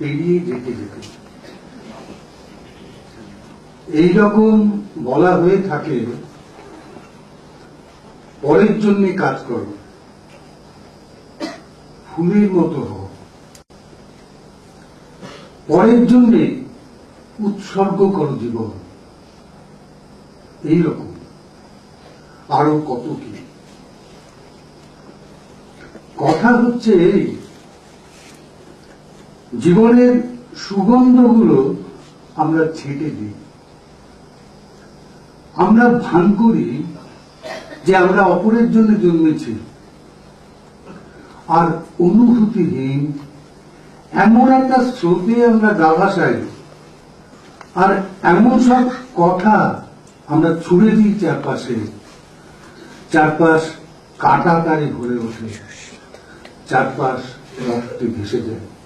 পেরিয়ে যেতে যেতে। এইরকম বলা হয়ে থাকে, পরের জন্য কাজ করো। ফুলের মতো হও। পরের জন্য উৎসর্গ করো জীবন। এইরকম। আরও কত কি। কথা হচ্ছে এই জীবনের সুগন্ধগুলো আমরা ছেটে দিই। আমরা ভান করি যে আমরা অপরের জন্য জন্মেছি। আর অনুভূতিহীন এমন একটা স্রোতে আমরা গা ভাসাই আর এমন সব কথা আমরা ছুড়ে দিই চারপাশে। চারপাশ কাটাতারে ভরে ওঠে। চারপাশ রক্তে ভেসে যায়।